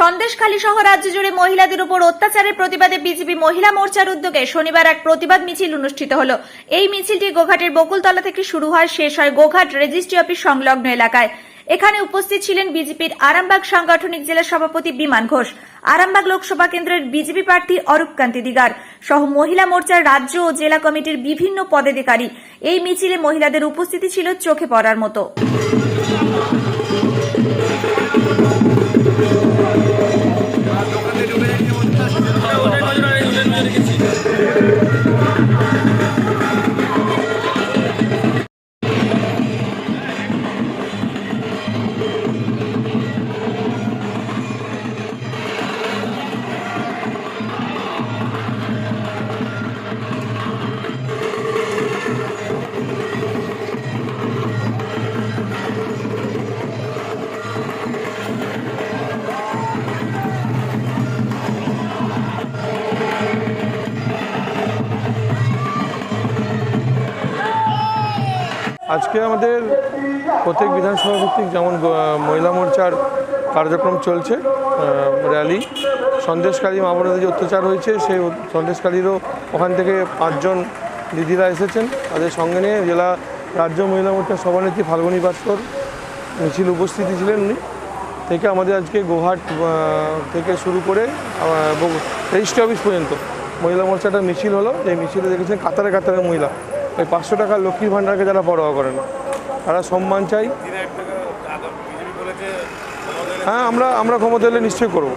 সন্দেশখালী সহ রাজ্য জুড়ে মহিলাদের উপর অত্যাচারের প্রতিবাদে বিজেপি মহিলা মোর্চার উদ্যোগে শনিবার এক প্রতিবাদ মিছিল অনুষ্ঠিত হল। এই মিছিলটি গোঘাটের বকুলতলা থেকে শুরু হয়, শেষ হয় গোঘাট রেজিস্ট্রি অফিস সংলগ্ন এলাকায়। এখানে উপস্থিত ছিলেন বিজেপির আরামবাগ সাংগঠনিক জেলা সভাপতি বিমান ঘোষ, আরামবাগ লোকসভা কেন্দ্রের বিজেপি প্রার্থী অরূপ কান্তি দিগার সহ মহিলা মোর্চার রাজ্য ও জেলা কমিটির বিভিন্ন পদাধিকারী। এই মিছিলে মহিলাদের উপস্থিতি ছিল চোখে পড়ার মতো। আজকে আমাদের প্রত্যেক বিধানসভা ভিত্তিক যেমন মহিলা মোর্চার কার্যক্রম চলছে র্যালি সন্দেশকালী মা বোনেদের যে অত্যাচার হয়েছে, সেই সন্দেশকালীরও ওখান থেকে পাঁচজন দিদিরা এসেছেন। তাদের সঙ্গে নিয়ে জেলা রাজ্য মহিলা মোর্চার সভানেত্রী ফাল্গুনী ভাস্কর মিছিল উপস্থিতি ছিলেন উনি। থেকে আমাদের আজকে গোহাট থেকে শুরু করে রেজিস্ট্রি অফিস পর্যন্ত মহিলা মোর্চাটা মিছিল হলো। এই মিছিলে দেখেছেন কাতারে কাতারে মহিলা। ওই পাঁচশো টাকা লক্ষ্মীর ভাণ্ডারকে যারা পরোয়া করে না তারা সম্মান চাই। হ্যাঁ আমরা আমরা ক্ষমতা এলে নিশ্চয়ই করব।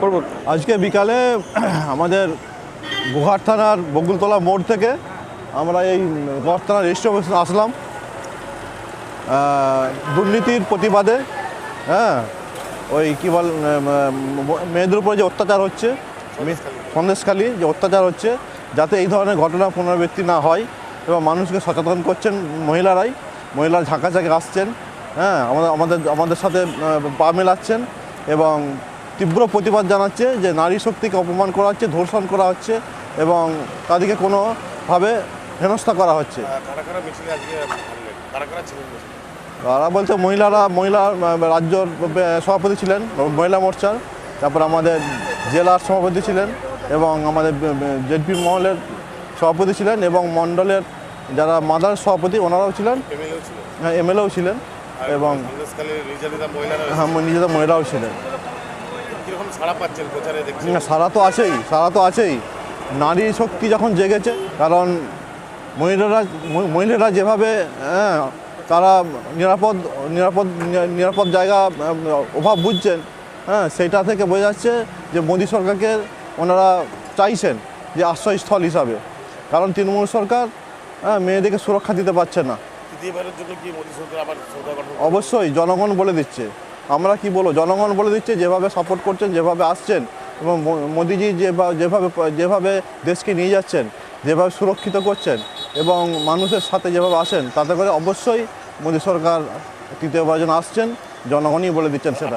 করব আজকে বিকালে আমাদের গুহার থানার বকুলতলা মোড় থেকে আমরা এই গোহাট থানার রেজিস্ট্রি অফিসে আসলাম। দুর্নীতির প্রতিবাদে হ্যাঁ ওই কী বল মেয়েদের উপরে যে অত্যাচার হচ্ছে সন্দেশখালী যে অত্যাচার হচ্ছে যাতে এই ধরনের ঘটনা পুনরাবৃত্তি না হয়। এবং মানুষকে সচেতন করছেন মহিলারাই মহিলারা ঝাঁকাঝাঁকি আসছেন হ্যাঁ আমাদের আমাদের আমাদের সাথে পা মেলাচ্ছেন এবং তীব্র প্রতিবাদ জানাচ্ছে যে নারী শক্তিকে অপমান করা হচ্ছে ধর্ষণ করা হচ্ছে এবং তাদেরকে কোনোভাবে হেনস্থা করা হচ্ছে? তারা বলছে মহিলারা মহিলা আহ, রাজ্য সভাপতি ছিলেন মহিলা মোর্চার তারপর আমাদের জেলার সভাপতি ছিলেন এবং আমাদের জেডপি মহলের সভাপতি ছিলেন এবং মণ্ডলের যারা মাদার সভাপতি ওনারাও ছিলেন। ছিল এমএলএও ছিলেন এবং হ্যাঁ, নিজেদের মহিলাও ছিলেন। সারা তো আছেই সারা তো আছেই। নারী শক্তি যখন জেগেছে কারণ মহিলারা মহিলারা যেভাবে হ্যাঁ, তারা নিরাপদ নিরাপদ নিরাপদ জায়গা অভাব বুঝছেন হ্যাঁ সেটা থেকে বোঝা যাচ্ছে যে মোদী সরকারকে ওনারা চাইছেন যে আশ্রয়স্থল হিসাবে। কারণ তৃণমূল সরকার হ্যাঁ, মেয়েদেরকে সুরক্ষা দিতে পারছে না? অবশ্যই জনগণ বলে দিচ্ছে। আমরা কি বলব? জনগণ বলে দিচ্ছে যেভাবে সাপোর্ট করছেন যেভাবে আসছেন এবং মোদিজি যেভা- যেভাবে যেভাবে দেশকে নিয়ে যাচ্ছেন যেভাবে সুরক্ষিত করছেন এবং মানুষের সাথে যেভাবে আসেন তাতে করে অবশ্যই মোদী সরকার তৃতীয়বার যেন আসছেন জনগণই বলে দিচ্ছেন সেটা।